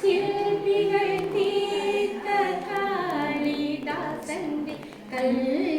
ശില്പികൾ തീർത്ത കാളിദാസന്റെ കല്ല്